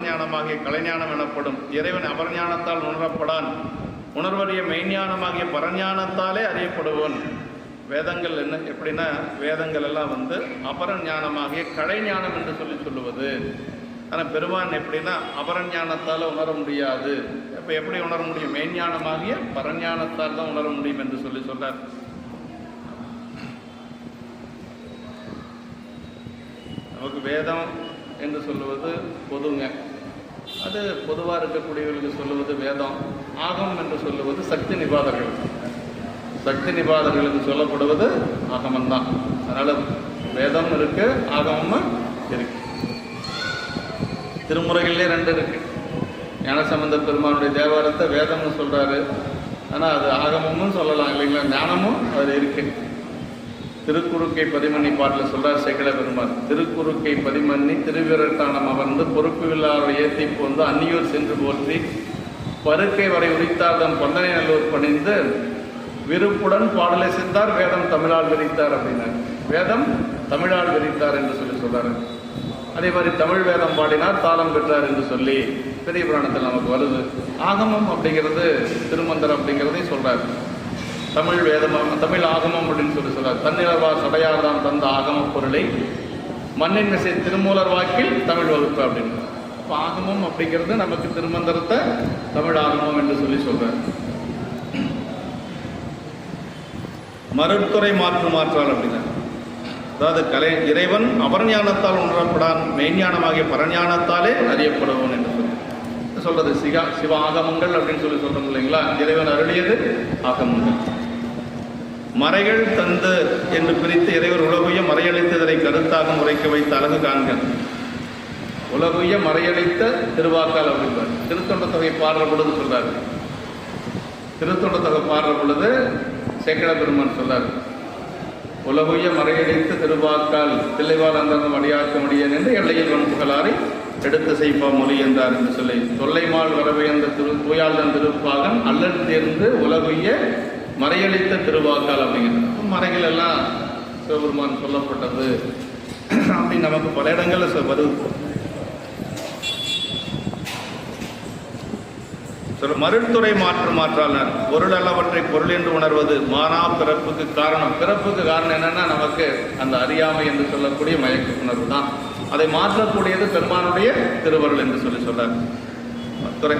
ஞானமாகிய கலைஞானம் எனப்படும் இறைவன் அபரஞானத்தால் உணரப்படான். உணர்வறிய மெய்ஞானமாகிய பரஞானத்தாலே அறியப்படுவன். வேதங்கள் என்ன எப்படின்னா வேதங்கள் எல்லாம் வந்து அபரஞானமாகிய கலைஞானம் என்று சொல்லி சொல்லுவது. ஆனால் பெருமான் எப்படின்னா அபரஞானத்தால் உணர முடியாது. இப்போ எப்படி உணர முடியும்? மெய்ஞானமாகிய பரஞானத்தால் தான் உணர முடியும் என்று சொல்லி சொல்றார். நமக்கு வேதம் என்று சொல்லுவது பொதுங்க. அது பொதுவாக இருக்கக்கூடியவர்களுக்கு சொல்லுவது வேதம் ஆகம் என்று சொல்லுவது சக்தி நிபாதர்கள். சக்தி நிபாதர்களுக்கு சொல்லப்படுவது ஆகமம்தான். அதனால் வேதம் இருக்கு ஆகமும் இருக்கு. திருமுறைகள்லேயே ரெண்டு இருக்கு. ஞானசம்பந்த பெருமானுடைய தேவாரத்தை வேதம்னு சொல்றாரு. ஆனால் அது ஆகமும் சொல்லலாம் இல்லைங்களா? ஞானமும் அது இருக்கு. திருக்குறுக்கை பதிமன்னி பாட்டில் சொல்றார் சேக்கல பெருமாள் திருக்குறுக்கை பதிமண்ணி திருவிரட்டானம் அமர்ந்து பொறுப்பு ஏற்றி போந்து அந்நியூர் சென்று போற்றி பருக்கை வரை உரித்தார்தம் பந்தனை நல்லூர் பணிந்து விருப்புடன் பாடலை சென்றார் வேதம் தமிழால் விரித்தார் அப்படின்னார். வேதம் தமிழால் விரித்தார் என்று சொல்லி சொல்றாரு. அதே மாதிரி தமிழ் வேதம் பாடினார் தாளம் பெற்றார் என்று சொல்லி பெரிய புராணத்தில் நமக்கு வருது. ஆகமம் அப்படிங்கிறது திருமந்தர் அப்படிங்கிறதையும் சொல்றாரு. தமிழ் வேதம் தமிழ் ஆகமம் அப்படின்னு சொல்லி சொல்றார். சடையார் தான் தந்த ஆகம பொருளை. மண்ணின் மிசை திருமூலர் வாக்கில் தமிழ் வகுப்பு அப்படின்னு. இப்போ ஆகமம் அப்படிங்கிறது நமக்கு திருமந்திரத்தை தமிழ் ஆகமம் என்று சொல்லி சொல்றார். மருத்துறை மாற்று மாற்றால் அப்படின்னா அதாவது கலை இறைவன் அபரஞானத்தால் உணரப்படான் மெய்ஞானமாகிய பரஞானத்தாலே அறியப்படுவன் என்று சொல்லி. சொல்றது? சிகா சிவ ஆகமங்கள் அப்படின்னு சொல்லி சொல்றோம் இல்லைங்களா? இறைவன் அருளியது ஆகமங்கள். மறைகள் தந்து என்று பிரித்து இறைவர் உலகுய மறையளித்ததனை கருத்தாக உரைக்க வைத்த அழகு காண்க. உலகுய மறையளித்த திருவாக்கால் அப்படின்றார் திருத்தொண்ட தொகை பாடுற பொழுது சொல்றாரு. திருத்தொண்ட தொகை பாடுற பொழுது சேக்கட பெருமான் சொல்றாரு. உலகுய மறையடித்து திருவாக்கால் தில்லைவால் அந்தந்த மடியாக்க முடியன் என்று எல்லையில் வன்புகளாரை எடுத்து செய்ப்பா மொழி என்றார் என்று சொல்லி தொல்லைமால் வரவேந்த திரு தூயாளன் திருப்பாகன் அல்லன் தேர்ந்து உலகுய மறையளித்த திருவாக்கால் அப்படிங்கிறது. மறைகள் எல்லாம் சிவபெருமான் சொல்லப்பட்டது அப்படின்னு நமக்கு பல இடங்களில் வருது மருத்துறை மாற்று மாற்றாளர் பொருள் அல்லவற்றை பொருள் என்று உணர்வது மானா பிறப்புக்கு காரணம். பிறப்புக்கு காரணம் என்னன்னா நமக்கு அந்த அறியாமை என்று சொல்லக்கூடிய மயக்க உணர்வு தான். அதை மாற்றக்கூடியது பெருமானுடைய திருவருள் என்று சொல்லி சொல்றார். துறை